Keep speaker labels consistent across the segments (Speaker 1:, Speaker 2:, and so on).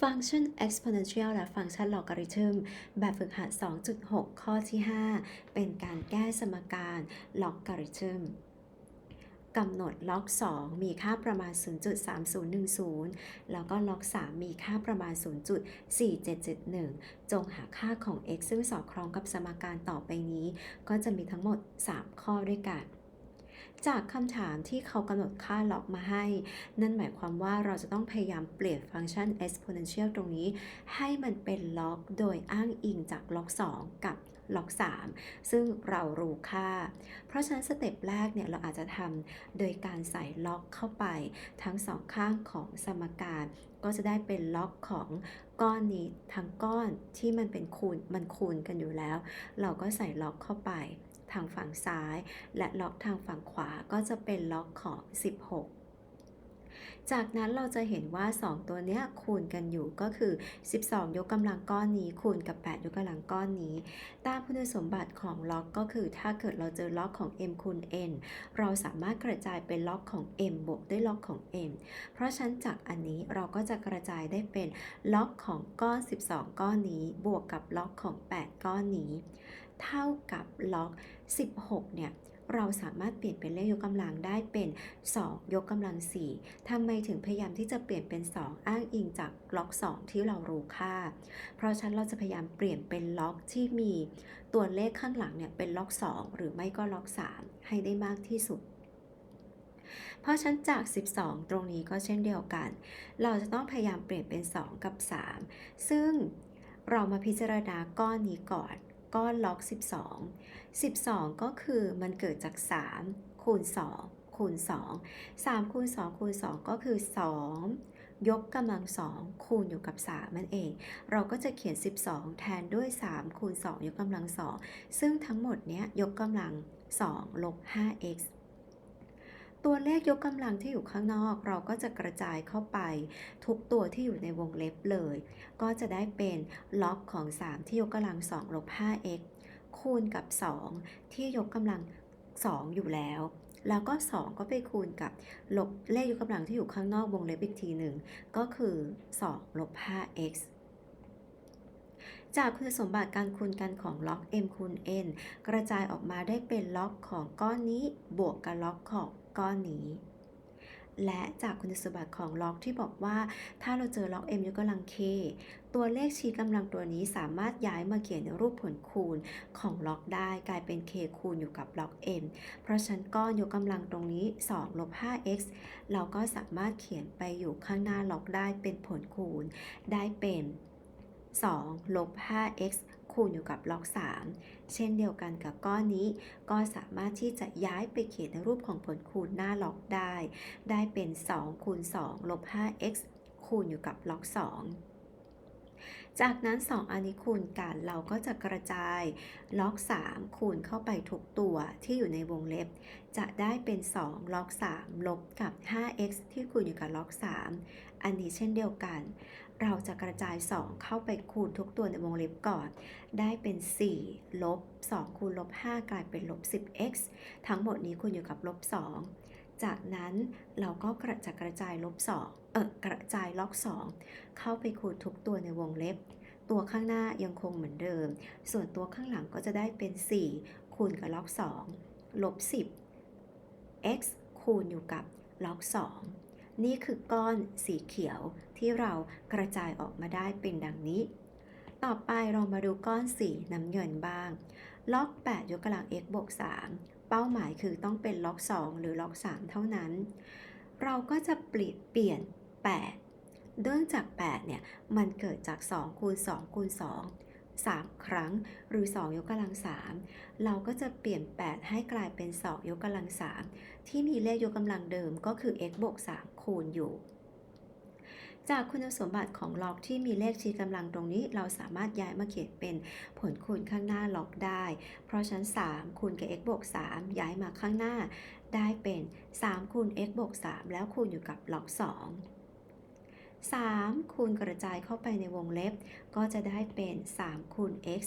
Speaker 1: ฟังก์ชัน exponential และฟังก์ชัน logarithm แบบฝึกหัด 2.6 ข้อที่ 5 เป็นการแก้สมการ logarithm กำหนดล็อก 2 มีค่าประมาณ 0.3010 แล้วก็ล็อก 3 มีค่าประมาณ 0.4771 จงหาค่าของ x ซึ่งสอดคล้องกับสมการต่อไปนี้ ก็จะมีทั้งหมด 3 ข้อด้วยกัน จากคำถามที่เขากำหนดค่าล็อกมาให้ นั่นหมายความว่าเราจะต้องพยายามเปลี่ยนฟังก์ชัน exponential ตรงนี้ ให้มันเป็นล็อกโดยอ้างอิงจากล็อก 2 กับล็อก 3 ซึ่งเรารู้ค่า เพราะฉะนั้นสเต็ปแรกเนี่ยเราอาจจะทำโดยการใส่ล็อกเข้าไป ทั้งสองข้างของสมการ ก็จะได้เป็นล็อกของก้อนนี้ทั้งก้อนที่มันเป็นคูณมันคูณกันอยู่แล้ว เราก็ใส่ล็อกเข้าไป ทางฝั่งซ้าย และล็อกทางฝั่งขวาก็จะเป็นล็อกของ 16จากนั้นเราจะเห็นว่า 2 ตัวนี้คูณกันอยู่ก็คือ 12 ยกกำลังก้อนนี้คูณกับ 8 ยกกำลังก้อนนี้ ตามคุณสมบัติของล็อกก็คือถ้าเกิดเราเจอล็อกของ m คูณ n เราสามารถกระจายเป็นล็อกของ m บวกด้วยล็อกของ m เพราะฉะนั้นจากอันนี้เราก็จะกระจายได้เป็นล็อกของก้อน 12 ก้อนนี้ บวกกับล็อกของ 8 ก้อนนี้ เท่ากับล็อก 16 เนี่ยเราสามารถเปลี่ยนเป็นเลขยกกำลังได้เป็น 2 ยกกำลัง 4ทำไมถึงพยายามที่จะเปลี่ยนเป็น 2 อ้างอิงจากล็อก 2 ที่เรารู้ค่า เพราะฉะนั้นเราจะพยายามเปลี่ยนเป็นล็อกที่มีตัวเลขข้างหลังเนี่ยเป็นล็อก 2 หรือไม่ก็ล็อก 3 ให้ได้มากที่สุด เพราะฉะนั้นจาก 12 ตรงนี้ก็เช่นเดียวกัน เราจะต้องพยายามเปลี่ยนเป็น 2 กับ 3 ซึ่งเรามาพิจารณาก้อนนี้ก่อน ก้อนล็อก 12 12 ก็คือมันเกิดจาก 3 คูณ 2 คูณ 2 3 คูณ 2 คูณ 2 ก็คือ 2 ยกกำลัง 2 คูณอยู่กับ 3 นั่นเอง เราก็จะเขียน 12 แทนด้วย 3 คูณ 2 ยกกำลัง 2 ซึ่งทั้งหมดเนี้ยยกกำลัง 2 ลบ 5x ตัวเลขยกกำลังที่อยู่ข้างนอก เราก็จะกระจายเข้าไป ทุกตัวที่อยู่ในวงเล็บเลย ก็จะได้เป็นล็อกของ 3 ที่ยกกำลัง2ลบ 5x คูณกับ 2 ที่ยกกำลัง 2 อยู่แล้ว แล้วก็ 2 ก็ไปคูณกับลบเลขยกกำลังที่อยู่ข้างนอกวงเล็บอีกทีหนึ่ง ก็คือ 2 ลบ 5x จากคุณสมบัติการคูณกันของล็อก m คูณ n กระจายออกมาได้เป็นล็อกของก้อนนี้บวกกับล็อกของ ก้อนนี้ และจากคุณสมบัติของล็อกที่บอกว่าถ้าเราเจอล็อก m ยกกำลัง k ตัวเลขชี้กำลังตัวนี้สามารถย้ายมาเขียนในรูปผลคูณของล็อกได้กลายเป็น k คูณอยู่กับล็อก m เพราะฉะนั้นก้อนยกกำลังตรงนี้2ลบ 5x เราก็สามารถเขียนไปอยู่ข้างหน้าล็อกได้เป็นผลคูณได้เป็น 2ลบ 5x คูณอยู่กับล็อก 3 เช่นเดียวกันกับก้อนนี้ ก็สามารถที่จะย้ายไปเขียนในรูปของผลคูณหน้าล็อกได้ ได้เป็น 2 คูณ 2 ลบ 5x คูณอยู่กับล็อก 2จากนั้น 2 อันนี้คูณกันเราก็จะกระจายล็อก 3 คูณเข้าไปทุกตัวที่อยู่ในวงเล็บ จะได้เป็น 2 ล็อก 3 ลบกับ 5x ที่คูณอยู่กับล็อก 3 อันนี้เช่นเดียวกัน เราจะกระจาย 2 เข้าไปคูณทุกตัวในวงเล็บก่อน ได้เป็น 4 ลบ 2 คูณลบ 5 กลายเป็นลบ 10x ทั้งหมดนี้คูณอยู่กับลบ 2 จากนั้นเราก็กระจะกระจายลบ 2 เออกระจายล็อก 2 เข้าไปคูณทุกตัวในวงเล็บ ตัวข้างหน้ายังคงเหมือนเดิม ส่วนตัวข้างหลังก็จะได้เป็น 4 คูณกับล็อก 2 ลบ 10 x คูณอยู่กับล็อก 2 นี่คือก้อนสีเขียวที่เรากระจายออกมาได้เป็นดังนี้ ต่อไปเรามาดูก้อนสีน้ำเงินบ้าง ล็อก 8 ยกกำลัง x บวก 3 เป้าหมายคือต้องเป็นล็อก 2 หรือล็อก 3 เท่านั้น เราก็จะเปลี่ยนเปลี่ยน 8 เนื่องจาก 8 เนี่ย มันเกิดจาก 2 คูณ 2 คูณ 2 3 ครั้งหรือ 2 ยกกำลัง 3 เราก็จะเปลี่ยน 8 ให้กลายเป็น 2 ยกกำลัง 3 ที่มีเลขยกกำลังเดิมก็คือ x บวก3 คูณอยู่ จากคุณสมบัติของล็อกที่มีเลขชี้กำลังตรงนี้ เราสามารถย้ายมาเขียนเป็นผลคูณข้างหน้าล็อกได้ เพราะฉะนั้น 3 คูณกับ x บวก 3 ย้ายมาข้างหน้า ได้เป็น 3 คูณ x บวก 3 แล้วคูณอยู่กับล็อก 2 3 คูณกระจายเข้าไปในวงเล็บ ก็จะได้เป็น 3 คูณ x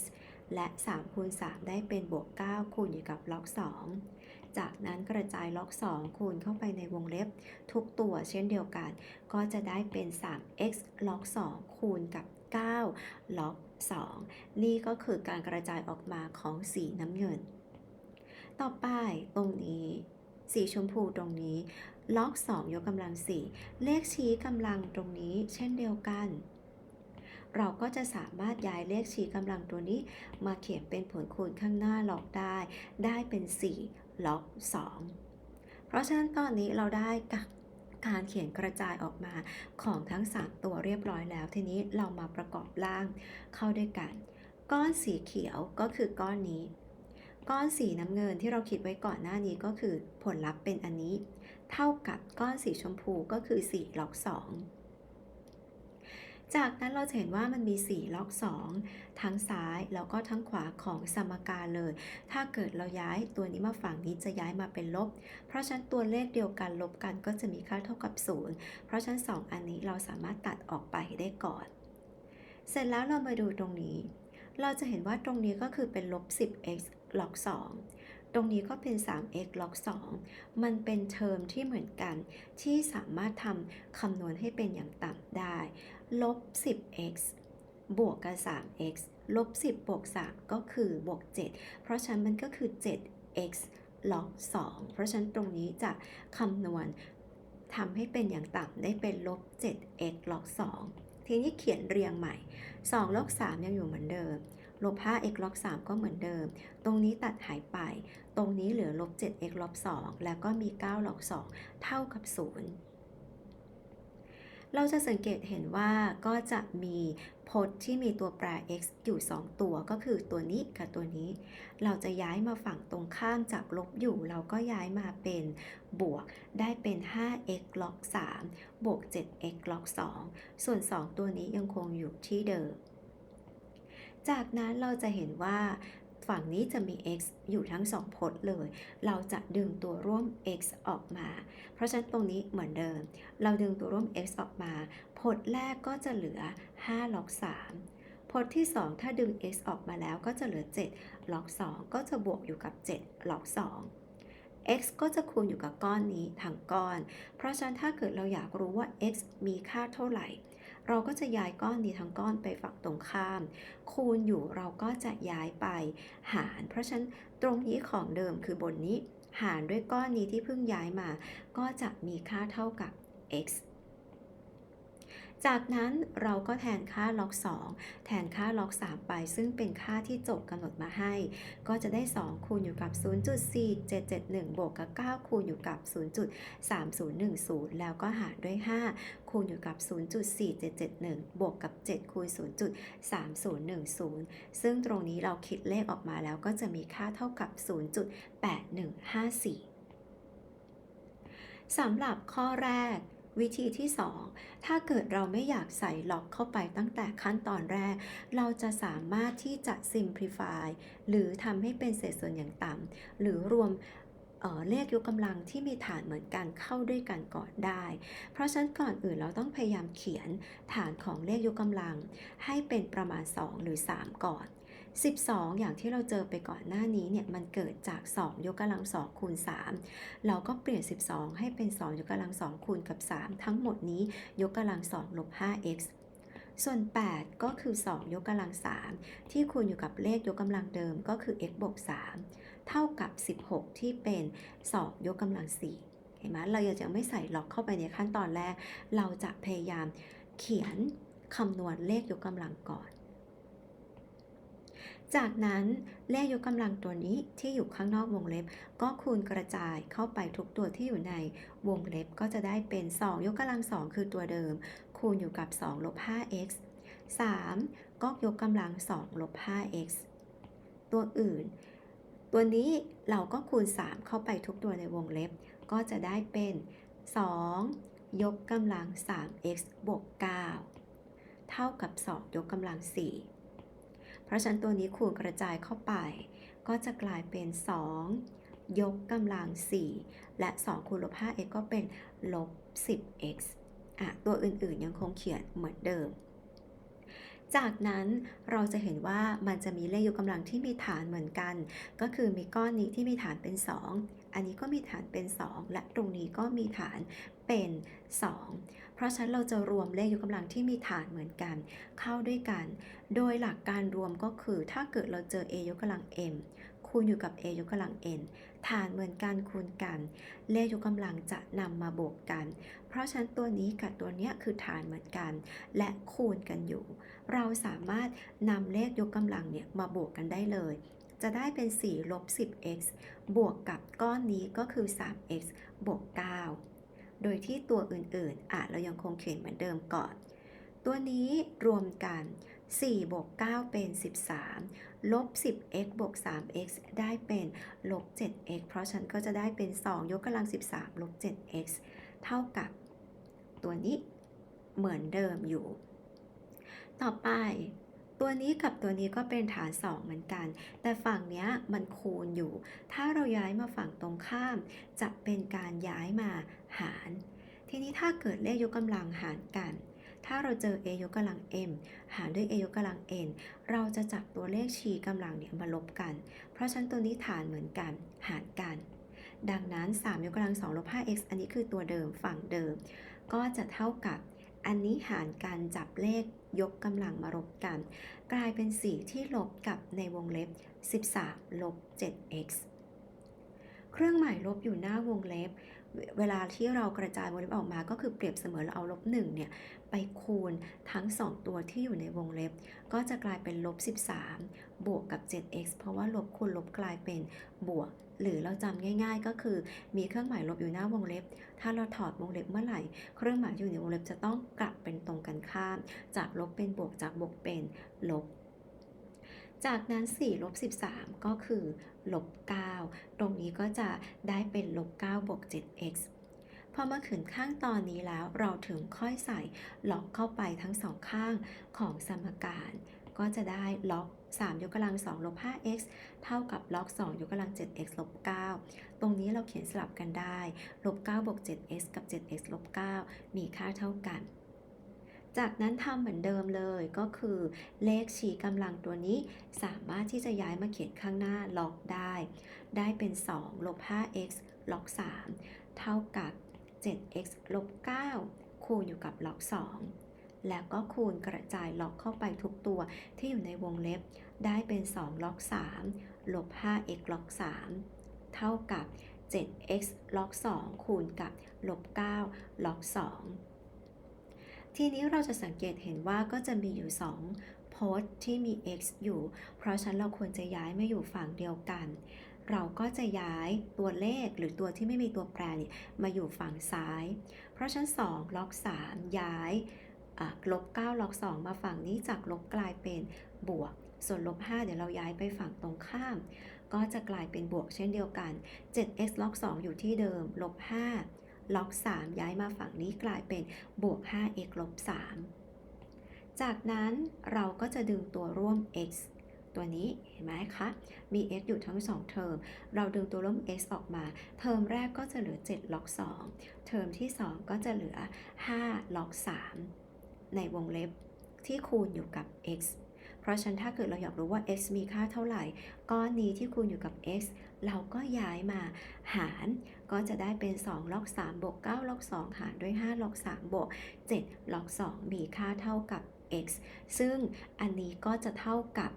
Speaker 1: และ 3 คูณ 3 ได้เป็นบวก 9 คูณอยู่กับล็อก 2 จากนั้นกระจายล็อก 2 คูณเข้าไปในวงเล็บ ทุกตัวเช่นเดียวกัน ก็จะได้เป็น 3x ล็อก2คูณกับ 9 ล็อก 2 นี่ก็คือการกระจายออกมาของสีน้ำเงิน ต่อไปตรงนี้ สีชมพูตรงนี้ ล็อก 2 ยกกำลัง 4 เลขชี้กำลังตรงนี้เช่นเดียวกันเราก็จะสามารถย้ายเลขชี้กำลังตัวนี้ มาเขียนเป็นผลคูณข้างหน้าล็อกได้ ได้เป็น 4 ล็อก2เพราะฉะนั้นตอนนี้เราได้กับการเขียนกระจายออกมาของทั้ง 3 ตัวเรียบร้อยแล้ว ทีนี้เรามาประกอบร่างเข้าด้วยกัน ก้อนสีเขียวก็คือก้อนนี้ ก้อนสีน้ำเงินที่เราคิดไว้ก่อนหน้านี้ก็คือผลลัพธ์เป็นอันนี้ เท่ากับก้อนสีชมพูก็คือ4ล็อก2 จากนั้นเราจะเห็นว่ามันมี 4 ล็อก 2 ทั้งซ้ายแล้วก็ทั้งขวาของสมการเลย ถ้าเกิดเราย้ายตัวนี้มาฝั่งนี้จะย้ายมาเป็นลบ เพราะฉะนั้นตัวเลขเดียวกันลบกันก็จะมีค่าเท่ากับ 0 เพราะฉะนั้น 2 อันนี้เราสามารถตัดออกไปได้ก่อน เสร็จแล้วเรามาดูตรงนี้ เราจะเห็นว่าตรงนี้ก็คือเป็นลบ 10x ล็อก 2 ตรงนี้ก็เป็น 3x ล็อก 2 มันเป็นเทอมที่เหมือนกัน ที่สามารถทำคำนวณให้เป็นอย่างต่ำได้ ลบ 10x บวกกับ 3x ลบ 10 บวก 3 ก็คือบวก 7 เพราะฉะนั้นมันก็คือ 7x ล็อก 2 เพราะฉะนั้นตรงนี้จะคำนวณทำให้เป็นอย่างต่ำได้เป็นลบ 7x ล็อก 2 ทีนี้เขียนเรียงใหม่ 2 ลบ 3 ยังอยู่เหมือนเดิม ลบ 5x ล็อก3ก็เหมือนเดิม ตรงนี้ตัดหายไป ตรงนี้เหลือลบ 7x ลบ2แล้วก็มี9ล็อก2เท่ากับ 0 เราจะสังเกตเห็นว่าก็จะมีพจน์ที่มีตัวแปร x อยู่ 2 ตัวก็คือตัวนี้กับตัวนี้ เราจะย้ายมาฝั่งตรงข้ามจากลบอยู่ เราก็ย้ายมาเป็นบวกได้เป็น 5x ล็อก3บวก 7x ล็อก2ส่วน 2 ตัวนี้ยังคงอยู่ที่เดิม จากนั้นเราจะเห็นว่าฝั่งนี้จะมี x อยู่ทั้ง2พจน์เลย เราจะดึงตัวร่วม x ออกมา เพราะฉะนั้นตรงนี้เหมือนเดิม เราดึงตัวร่วม x ออกมา พจน์แรกก็จะเหลือ5ล็อก3พจน์ที่ 2 ถ้าดึง x ออกมาแล้วก็จะเหลือ7ล็อก2 ก็จะบวกอยู่กับ7ล็อก2 x ก็จะคูณอยู่กับก้อนนี้ทั้งก้อน เพราะฉะนั้นถ้าเกิดเราอยากรู้ว่า x มีค่าเท่าไหร่ เราก็จะย้ายก้อนนี้ทั้งก้อนไปฝั่งตรงข้าม คูณอยู่เราก็จะย้ายไปหาร เพราะฉะนั้นตรงนี้ของเดิมคือบนนี้ หารด้วยก้อนนี้ที่เพิ่งย้ายมา ก็จะมีค่าเท่ากับ x จากนั้นเราก็แทนค่าล็อก 2 แทนค่าล็อก 3 ไป ซึ่งเป็นค่าที่โจทย์กำหนดมาให้ ก็จะได้ 2 คูณอยู่กับ 0.4771 บวกกับ 9 คูณอยู่กับ 0.3010 แล้วก็หารด้วย 5 คูณอยู่กับ 0.4771 บวกกับ 7 คูณ 0.3010 ซึ่งตรงนี้เราคิดเลขออกมาแล้วก็จะมีค่าเท่ากับ 0.8154สำหรับข้อแรก วิธีที่ 2 ถ้าเกิดเราไม่อยากใส่ล็อกเข้าไปตั้งแต่ขั้นตอนแรก เราจะสามารถที่จะ simplify หรือทำให้เป็นเศษส่วนอย่างต่ำหรือรวมเเลขยกกำลังที่มีฐานเหมือนกันเข้าด้วยกันก่อนได้ เพราะฉะนั้นก่อนอื่นเราต้องพยายามเขียนฐานของเลขยกกำลัง ให้เป็นประมาณ 2 หรือ 3 ก่อน 12 อย่างที่เราเจอไปก่อนหน้านี้เนี่ยมันเกิดจาก 2 ยกกำลัง2คูณ 3 เราก็เปลี่ยน 12 ให้เป็น 2 ยกกำลัง2คูณกับ 3 ทั้งหมดนี้ยกกำลัง2ลบ 5x ส่วน 8 ก็คือ 2 ยกกำลัง 3 ที่คูณอยู่กับเลขยกกำลังเดิมก็คือ x บวก 3 เท่ากับ 16 ที่เป็น 2 ยกกำลัง 4 เห็นไหมเราอยากจะไม่ใส่ล็อกเข้าไปในขั้นตอนแรก เราจะพยายามเขียนคำนวณเลขยกกำลังก่อน จากนั้นเลขยกกำลังตัวนี้ที่อยู่ข้างนอกวงเล็บ ก็คูณกระจายเข้าไปทุกตัวที่อยู่ในวงเล็บก็จะได้เป็น 2 ยกกำลัง 2 คือตัวเดิม คูณอยู่กับ 2 ลบ 5x 3 ก็ยกกำลัง 2 ลบ 5x ตัวอื่น ตัวนี้เราก็คูณ 3 เข้าไปทุกตัวในวงเล็บ ก็จะได้เป็น 2 ยกกำลัง 3x บวก 9 เท่ากับ 2 ยกกำลัง 4 เพราะฉะนั้นตัวนี้คูณกระจายเข้าไป ก็จะกลายเป็น 2 ยกกำลัง 4 และ 2 คูณลบ 5x ก็เป็นลบ 10x อะตัวอื่นๆยังคงเขียนเหมือนเดิม จากนั้นเราจะเห็นว่ามันจะมีเลขยกกำลังที่มีฐานเหมือนกัน ก็คือมีก้อนนี้ที่มีฐานเป็น 2 อันนี้ก็มีฐานเป็น 2 และตรงนี้ก็มีฐานเป็น 2 ราะฉะนั้นเราจะรวมเลขยกกำลังที่มีฐานเหมือนกัน เข้าด้วยกัน โดยหลักการรวมก็คือ ถ้าเกิดเราเจอ a ยกกำลัง m คูณอยู่กับ a ยกกำลัง n ฐานเหมือนกันคูณกัน เลขยกกำลังจะนำมาบวกกัน เพราะฉะนั้นตัวนี้กับตัวนี้คือฐานเหมือนกัน และคูณกันอยู่ เราสามารถนำเลขยกกำลังเนี่ยมาบวกกันได้เลย จะได้เป็น4ลบ 10x บวกกับก้อนนี้ก็คือ 3x บวก 9 โดยที่ตัวอื่นๆอะเรายังคงเขียนเหมือนเดิมก่อน ตัวนี้รวมกัน4บวก9เป็น 13 ลบ 10x บวก 3x ได้เป็นลบ 7x เพราะฉันก็จะได้เป็น 2 ยกกำลัง 13 ลบ 7x เท่ากับตัวนี้เหมือนเดิมอยู่ ต่อไป ตัวนี้กับตัวนี้ก็เป็นฐาน 2 เหมือนกัน แต่ฝั่งนี้มันคูณอยู่ ถ้าเราย้ายมาฝั่งตรงข้าม จะเป็นการย้ายมา หาร ทีนี้ถ้าเกิดเลขยกกำลังหารกัน ถ้าเราเจอ a ยกกำลัง m หารด้วย a ยกกำลัง n เราจะจับตัวเลขชี้กำลังเนี่ยมาลบกัน เพราะฉะนั้นตัวนี้ฐานเหมือนกัน หารกัน ดังนั้น 3 ยกกำลัง2ลบ 5x อันนี้คือตัวเดิมฝั่งเดิม ก็จะเท่ากับอันนี้หารกันจับเลขยกกำลังมาลบกัน กลายเป็น 4 ที่ลบกับในวงเล็บ 13 ลบ 7x เครื่องหมายลบอยู่หน้าวงเล็บ เวลาที่เรากระจายวงเล็บออกมาก็คือเปรียบเสมือนเราเอาลบ1เนี่ยไปคูณทั้ง 2 ตัวที่อยู่ในวงเล็บ ก็จะกลายเป็นลบ 13 บวกกับ 7x เพราะว่าลบคูณลบกลายเป็นบวก หรือเราจำง่าย ๆ ก็คือมีเครื่องหมายลบอยู่หน้าวงเล็บ ถ้าเราถอดวงเล็บเมื่อไหร่ เครื่องหมายอยู่ในวงเล็บจะต้องกลับเป็นตรงกันข้าม จากลบเป็นบวกจากบวกเป็นลบจากนั้น4ลบ13 ก็คือ ลบ 9 ตรงนี้ก็จะได้เป็นลบ 9 บวก 7x พอมาขึ้นข้างตอนนี้แล้วเราถึงค่อยใส่ล็อกเข้าไปทั้งสองข้างของสมการ ก็จะได้ล็อก 3 ยกกำลัง2ลบ 5x เท่ากับล็อก 2 ยกกำลัง 7x ลบ 9 ตรงนี้เราเขียนสลับกันได้ ลบ 9 บวก 7x กับ 7x ลบ 9 มีค่าเท่ากัน จากนั้นทำเหมือนเดิมเลยก็คือเลขชี้กำลังตัวนี้สามารถที่จะย้ายมาเขียนข้างหน้าล็อกได้ ได้เป็น 2 ลบ 5x ล็อก 3 เท่ากับ 7x ลบ 9 คูณอยู่กับล็อก 2 แล้วก็คูณกระจายล็อกเข้าไปทุกตัวที่อยู่ในวงเล็บ ได้เป็น 2 ล็อก 3 ลบ 5x ล็อก 3 เท่ากับ 7x ล็อก 2 คูณกับลบ 9 ล็อก 2 ทีนี้เราจะสังเกตเห็นว่าก็จะมีอยู่ 2 โพสต์ที่มี x อยู่ เพราะฉะนั้นเราควรจะย้ายมาอยู่ฝั่งเดียวกัน เราก็จะย้ายตัวเลขหรือตัวที่ไม่มีตัวแปรนี่มาอยู่ฝั่งซ้าย เพราะฉะนั้น2ล็อก 3 ย้ายลบ9ล็อก 2 มาฝั่งนี้จากลบกลายเป็นบวก ส่วนลบ 5 เดี๋ยวเราย้ายไปฝั่งตรงข้าม ก็จะกลายเป็นบวกเช่นเดียวกัน 7x ล็อก 2 อยู่ที่เดิมลบ 5 ล็อก 3 ย้ายมาฝั่งนี้กลายเป็นบวก 5x ลบ 3 จากนั้นเราก็จะดึงตัวร่วม x ตัวนี้เห็นไหมคะ มี x อยู่ทั้ง 2 เทอม เราดึงตัวร่วม x ออกมา เทอมแรกก็จะเหลือ 7 ล็อก 2 เทอมที่ 2 ก็จะเหลือ 5 ล็อก 3 ในวงเล็บที่คูณอยู่กับ x เพราะฉะนั้นถ้าเกิดเราอยากรู้ว่า x มีค่าเท่าไหร่ ก้อนนี้ที่คูณอยู่กับ x เราก็ย้ายมาหารก็จะได้เป็น2ล็อก3บวก9ล็อก2หารด้วย5ล็อก3บวก7ล็อก2มีค่าเท่ากับ x ซึ่งอันนี้ก็จะเท่ากับ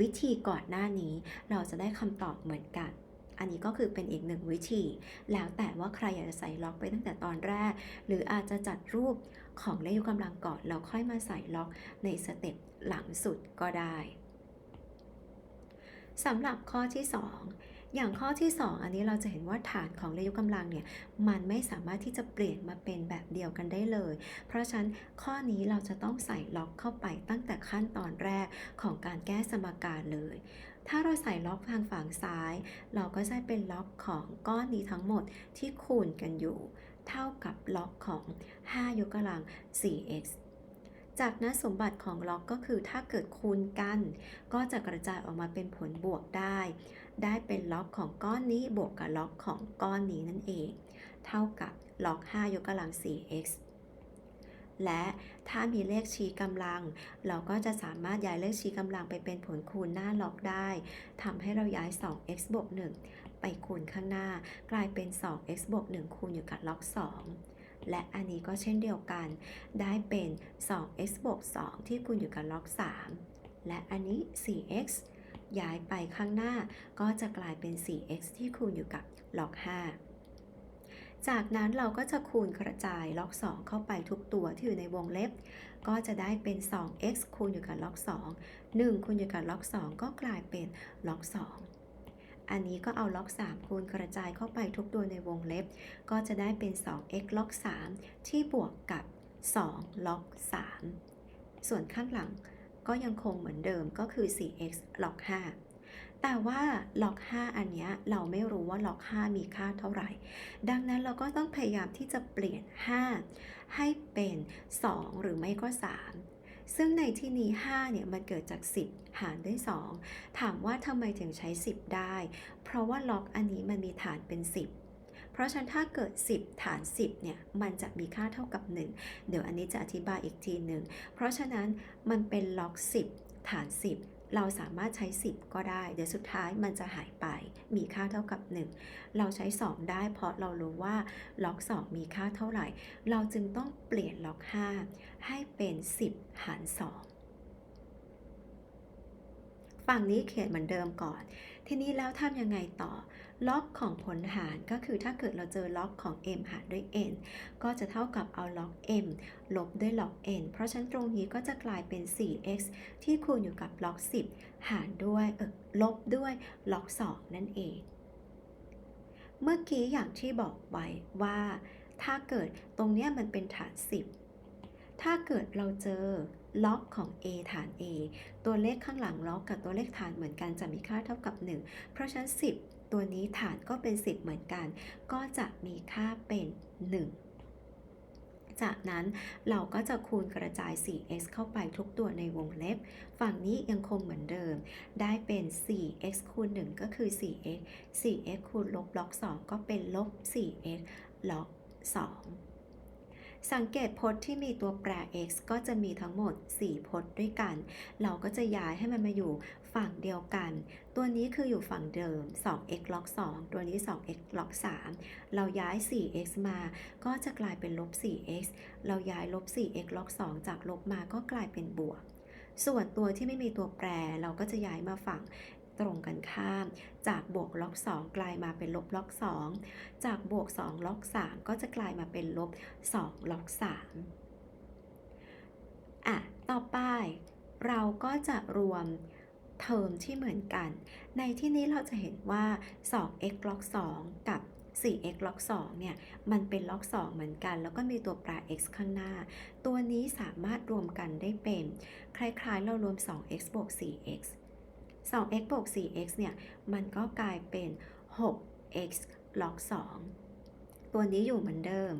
Speaker 1: วิธีก่อนหน้านี้ เราจะได้คำตอบเหมือนกัน อันนี้ก็คือเป็นอีกหนึ่งวิธี แล้วแต่ว่าใครอยากจะใส่ล็อกไปตั้งแต่ตอนแรก หรืออาจจะจัดรูปของเลขยกกำลังก่อนแล้วค่อยมาใส่ล็อกในสเต็ปหลังสุดก็ได้สำหรับข้อที่ 2 อย่างข้อที่ 2 อันนี้เราจะเห็นว่าฐานของเลขยกกำลังเนี่ยมันไม่สามารถที่จะเปลี่ยนมาเป็นแบบเดียวกันได้เลย เพราะฉะนั้นข้อนี้เราจะต้องใส่ล็อกเข้าไปตั้งแต่ขั้นตอนแรกของการแก้สมการเลย ถ้าเราใส่ล็อกทางฝั่งซ้าย เราก็จะเป็นล็อกของก้อนนี้ทั้งหมดที่คูณกันอยู่ เท่ากับล็อกของ 5 ยกกำลัง 4x จากนั้นสมบัติของล็อกก็คือถ้าเกิดคูณกัน ก็จะกระจายออกมาเป็นผลบวกได้ ได้เป็นล็อกของก้อนนี้บวกกับล็อกของก้อนนี้นั่นเอง เท่ากับล็อก 5 ยกกำลัง 4x และถ้ามีเลขชี้กำลัง เราก็จะสามารถย้ายเลขชี้กำลังไปเป็นผลคูณหน้าล็อกได้ทำให้เราย้าย 2x บวก1ไปคูณข้างหน้า กลายเป็น 2x บวก1คูณอยู่กับล็อก 2 และอันนี้ก็เช่นเดียวกัน ได้เป็น 2x บวก2ที่คูณอยู่กับล็อก 3 และอันนี้ 4x ย้ายไปข้างหน้าก็จะกลายเป็น 4x ที่คูณอยู่กับล็อก 5 จากนั้นเราก็จะคูณกระจายล็อก 2 เข้าไปทุกตัวที่อยู่ในวงเล็บ ก็จะได้เป็น 2x คูณอยู่กับล็อก 2 1 คูณอยู่กับล็อก 2 ก็กลายเป็นล็อก 2 อันนี้ก็เอาล็อก 3 คูณกระจายเข้าไปทุกตัวในวงเล็บ ก็จะได้เป็น 2x ล็อก 3 ที่บวกกับ 2 ล็อก 3 ส่วนข้างหลังก็ยังคงเหมือนเดิมก็คือ 4x ล็อก 5 แต่ว่าล็อก5 อันเนี้ยเราไม่รู้ว่าล็อก 5 มีค่าเท่าไหร่ ดังนั้นเราก็ต้องพยายามที่จะเปลี่ยน 5 ให้เป็น 2 หรือไม่ก็ 3 ซึ่งในที่นี้ 5 เนี่ยมันเกิดจาก 10 หารด้วย 2 ถามว่าทำไมถึงใช้ 10 ได้ เพราะว่าล็อกอันนี้มันมีฐานเป็น 10เพราะฉะนั้นถ้าเกิด 10 ฐาน 10 เนี่ย มันจะมีค่าเท่ากับ 1 เดี๋ยวอันนี้จะอธิบายอีกทีหนึ่ง เพราะฉะนั้นมันเป็นล็อก 10 ฐาน 10 เราสามารถใช้ 10 ก็ได้ เดี๋ยวสุดท้ายมันจะหายไป มีค่าเท่ากับ 1 เราใช้ 2 ได้เพราะเรารู้ว่าล็อก2มีค่าเท่าไหร่ เราจึงต้องเปลี่ยนล็อก 5 ให้เป็น 10 หาร 2 ฝั่งนี้เขียนเหมือนเดิมก่อน ทีนี้แล้วทำยังไงต่อ ล็อกของผลหารก็คือถ้าเกิดเราเจอล็อกของ m หารด้วย n ก็จะเท่ากับเอาล็อก m ลบด้วยล็อก n เพราะฉะนั้นตรงนี้ก็จะกลายเป็น 4x ที่คูณอยู่กับล็อก 10 หารด้วยเออลบด้วยล็อก2นั่นเอง เมื่อกี้อย่างที่บอกไว้ว่า ถ้าเกิดตรงเนี้ยมันเป็นฐาน 10 ถ้าเกิดเราเจอล็อกของ a ฐาน a ตัวเลขข้างหลังล็อกกับตัวเลขฐานเหมือนกันจะมีค่าเท่ากับ 1 เพราะฉะนั้น 10 ตัวนี้ฐานก็เป็น 10 เหมือนกัน ก็จะมีค่าเป็น 1 จากนั้นเราก็จะคูณกระจาย 4x เข้าไปทุกตัวในวงเล็บ ฝั่งนี้ยังคงเหมือนเดิม ได้เป็น 4x คูณ 1 ก็คือ 4x 4x คูณลบล็อก 2 ก็เป็นลบ 4x ล็อก 2 สังเกตพจน์ที่มีตัวแปร x ก็จะมีทั้งหมด 4 พจน์ด้วยกัน เราก็จะย้ายให้มันมาอยู่ฝั่งเดียวกัน ตัวนี้คืออยู่ฝั่งเดิม 2x ล็อก2ตัวนี้ 2x ล็อก3เราย้าย 4x มา ก็จะกลายเป็นลบ 4x เราย้ายลบ 4x ล็อก2จากลบมาก็กลายเป็นบวกส่วนตัวที่ไม่มีตัวแปรเราก็จะย้ายมาฝั่ง ตรงกันข้าม จากบวกล็อก2กลายมาเป็นลบล็อก2จากบวก2ล็อก3ก็จะกลายมาเป็นลบ2ล็อก3อะ ต่อไป เราก็จะรวมเทอมที่เหมือนกัน ในที่นี้เราจะเห็นว่า 2x ล็อก2กับ 4x ล็อก2เนี่ย มันเป็นล็อก 2 เหมือนกัน แล้วก็มีตัวแปร x ข้างหน้า ตัวนี้สามารถรวมกันได้เป็น คล้ายๆ เรารวม 2x บวก 4x 2x บวก 4x เนี่ย มันก็กลายเป็น 6x ล็อก2ตัวนี้อยู่เหมือนเดิม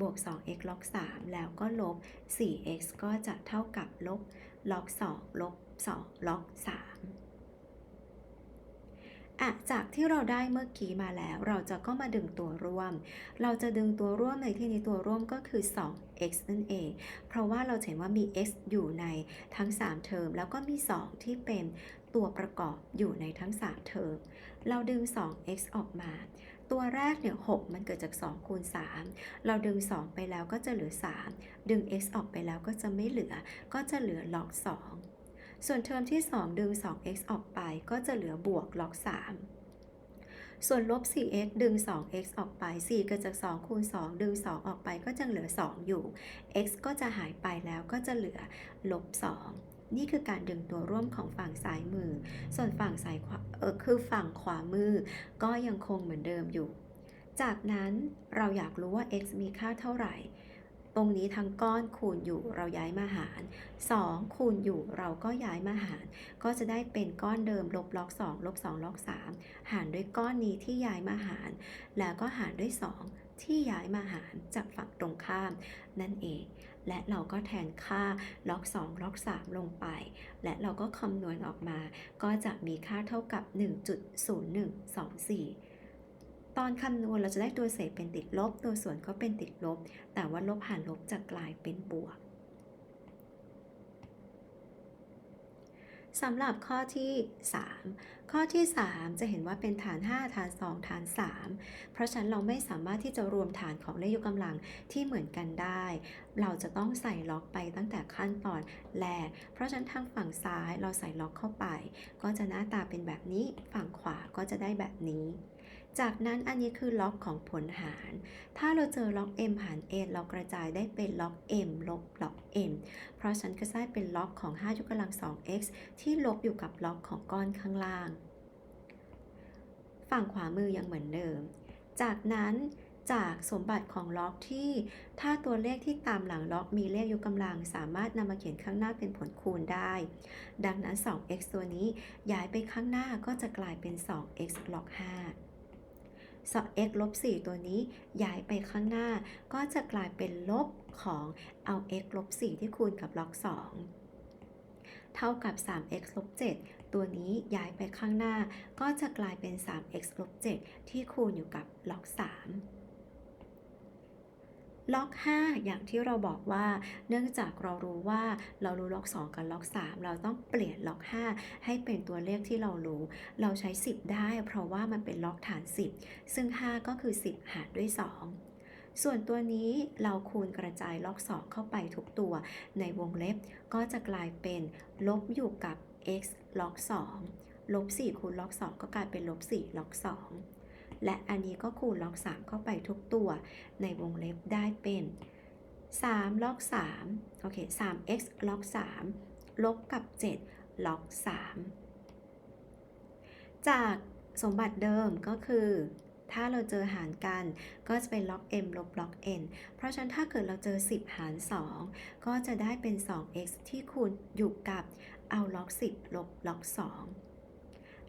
Speaker 1: บวก 2x ล็อก3แล้วก็ลบ 4x ก็จะเท่ากับลบล็อก2ลบ2ล็อก3อะจากที่เราได้เมื่อกี้มาแล้ว เราจะก็มาดึงตัวร่วม เราจะดึงตัวร่วมในที่นี้ตัวร่วมก็คือ 2x นั่นเอง เพราะว่าเราเห็นว่ามี x อยู่ในทั้ง 3 เทอม แล้วก็มี 2 ที่เป็น ตัวประกอบอยู่ในทั้ง 3 เทอม เราดึง 2x ออกมา ตัวแรกเนี่ย6มันเกิดจาก 2 คูณ 3 เราดึง 2 ไปแล้วก็จะเหลือ 3 ดึง x ออกไปแล้วก็จะไม่เหลือ ก็จะเหลือล็อก 2 ส่วนเทอมที่ 2 ดึง 2x ออกไปก็จะเหลือบวกล็อก 3ส่วนลบ 4x ดึง 2x ออกไป 4 เกิดจาก 2 คูณ 2 ดึง 2 ออกไปก็จะเหลือ 2 อยู่ x ก็จะหายไปแล้วก็จะเหลือลบ 2 นี่คือการดึงตัวร่วมของฝั่งซ้ายมือ ส่วนฝั่งซ้ายขวาเออคือฝั่งขวามือ ก็ยังคงเหมือนเดิมอยู่ จากนั้นเราอยากรู้ว่า x มีค่าเท่าไหร่ ตรงนี้ทั้งก้อนคูณอยู่เราย้ายมาหาร 2 คูณอยู่เราก็ย้ายมาหาร ก็จะได้เป็นก้อนเดิมลบล็อก 2 ลบ 2 ล็อก 3 หารด้วยก้อนนี้ที่ย้ายมาหาร แล้วก็หารด้วย 2 ที่ย้ายมาหารจากฝั่งตรงข้าม นั่นเอง และเราก็แทนค่าล็อก2ล็อก3 ลงไป และเราก็คำนวณออกมา ก็จะมีค่าเท่ากับ 1.0124ตอนคำนวณเราจะได้ตัวเศษเป็นติดลบ ตัวส่วนก็เป็นติดลบ แต่ว่าลบหารลบจะกลายเป็นบวก สำหรับข้อที่ 3 ข้อที่ 3 จะเห็นว่าเป็นฐาน 5 ฐาน 2 ฐาน 3 เพราะฉะนั้นเราไม่สามารถที่จะรวมฐานของเลขยกกำลังที่เหมือนกันได้ เราจะต้องใส่ล็อกไปตั้งแต่ขั้นตอนแรก เพราะฉะนั้นทางฝั่งซ้ายเราใส่ล็อกเข้าไป ก็จะหน้าตาเป็นแบบนี้ ฝั่งขวาก็จะได้แบบนี้ จากนั้นอันนี้คือล็อกของผลหาร ถ้าเราเจอล็อก m หาร n เรากระจายได้เป็นล็อก m ลบล็อก m เพราะฉันก็ได้เป็นล็อกของ 5 ยกกำลัง 2x ที่ลบอยู่กับล็อกของก้อนข้างล่าง ฝั่งขวามือยังเหมือนเดิม จากนั้นจากสมบัติของล็อกที่ ถ้าตัวเลขที่ตามหลังล็อกมีเลขยกกำลังสามารถนำมาเขียนข้างหน้าเป็นผลคูณได้ ดังนั้น 2x ตัวนี้ย้ายไปข้างหน้าก็จะกลายเป็น 2x ล็อก 5 2x ลบ4ตัวนี้ย้ายไปข้างหน้า ก็จะกลายเป็นลบของเอา x ลบ4ที่คูณกับล็อก 2 เท่ากับ 3x ลบ7ตัวนี้ย้ายไปข้างหน้า ก็จะกลายเป็น 3x ลบ7ที่คูณอยู่กับล็อก 3 ล็อก 5 อย่างที่เราบอกว่า เนื่องจากเรารู้ว่าเรารู้ล็อก 2 กับล็อก 3 เราต้องเปลี่ยนล็อก 5 ให้เป็นตัวเลขที่เรารู้ เราใช้ 10 ได้ เพราะว่ามันเป็นล็อกฐาน 10 ซึ่ง 5 ก็คือ 10 หารด้วย 2ส่วนตัวนี้เราคูณกระจายล็อก 2 เข้าไปทุกตัว ในวงเล็บก็จะกลายเป็นลบอยู่กับ x ล็อก 2 ลบ 4 คูณล็อก 2 ก็กลายเป็นลบ 4 ล็อก 2 และอันนี้ก็คูณล็อก 3 เข้าไปทุกตัว ในวงเล็บได้เป็น 3 ล็อก 3 โอเค 3x ล็อก 3 ลบกับ 7 ล็อก 3 จากสมบัติเดิมก็คือ ถ้าเราเจอหารกันก็จะเป็นล็อก m ลบล็อก n เพราะฉะนั้นถ้าเกิดเราเจอ 10 หาร 2 ก็จะได้เป็น 2x ที่คูณอยู่กับเอาล็อก 10 ลบล็อก 2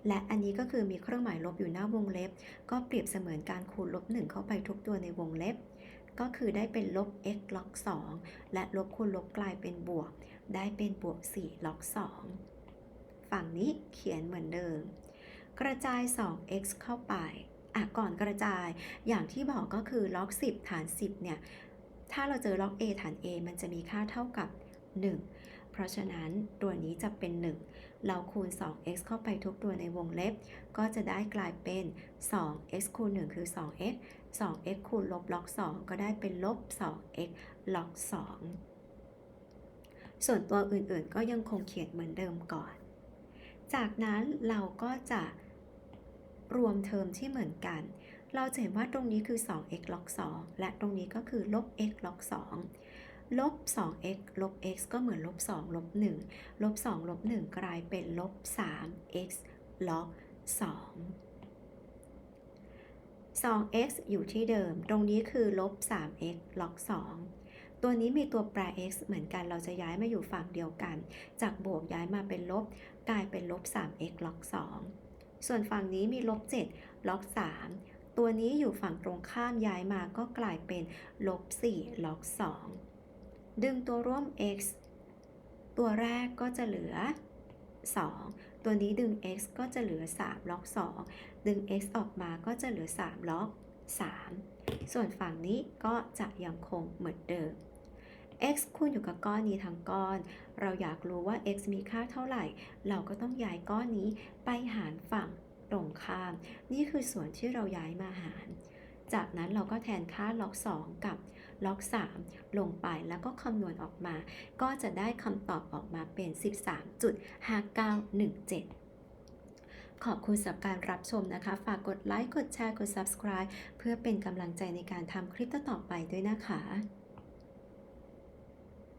Speaker 1: และอันนี้ก็คือมีเครื่องหมายลบอยู่หน้าวงเล็บ ก็เปรียบเสมือนการคูณลบ 1 เข้าไปทุกตัวในวงเล็บ ก็คือได้เป็นลบ x ล็อก 2 และลบคูณลบกลายเป็นบวก ได้เป็นบวก 4 ล็อก 2 ฝั่งนี้เขียนเหมือนเดิม กระจาย 2x เข้าไปอะก่อนกระจายอย่างที่บอกก็คือล็อก 10 ฐาน 10 เนี่ย ถ้าเราเจอล็อก a ฐาน a มันจะมีค่าเท่ากับ 1 เพราะฉะนั้นตัวนี้จะเป็น 1 เราคูณ 2x เข้าไปทุกตัวในวงเล็บ ก็จะได้กลายเป็น 2x คูณ 1 คือ 2x 2x คูณลบล็อก 2 ก็ได้เป็นลบ 2x ล็อก 2 ส่วนตัวอื่นๆ ก็ยังคงเขียนเหมือนเดิมก่อน จากนั้นเราก็จะรวมเทอมที่เหมือนกัน เราจะเห็นว่าตรงนี้คือ 2x ล็อก 2 และตรงนี้ก็คือลบ x ล็อก 2 ลบ 2x ลบ x ก็เหมือนลบ 2 ลบ 1 ลบ 2 ลบ 1 กลายเป็นลบ 3x ล็อก 2 2x อยู่ที่เดิม ตรงนี้คือลบ 3x ล็อก 2 ตัวนี้มีตัวแปร x เหมือนกัน เราจะย้ายมาอยู่ฝั่งเดียวกัน จากบวกย้ายมาเป็นลบ กลายเป็นลบ 3x ล็อก 2 ส่วนฝั่งนี้มีลบ 7 ล็อก 3 ตัวนี้อยู่ฝั่งตรงข้ามย้ายมาก็กลายเป็นลบ 4 ล็อก 2 ดึงตัวร่วม x ตัวแรกก็จะเหลือ 2 ตัวนี้ดึง x ก็จะเหลือ 3 ล็อก 2 ดึง x ออกมาก็จะเหลือ 3 ล็อก 3 ส่วนฝั่งนี้ก็จะยังคงเหมือนเดิม x คูณอยู่กับก้อนนี้ทั้งก้อน เราอยากรู้ว่า x มีค่าเท่าไหร่ เราก็ต้องย้ายก้อนนี้ไปหารฝั่งตรงข้าม นี่คือส่วนที่เราย้ายมาหาร จากนั้นเราก็แทนค่าล็อก 2 กับ ล็อก 3 ลงไปแล้วก็คำนวณออกมา ก็จะได้คำตอบออกมาเป็น 13.5917ขอบคุณสำหรับการรับชมนะคะ ฝากกดไลค์ กดแชร์ กด subscribe เพื่อเป็นกำลังใจในการทำคลิปต่อไปด้วยนะคะ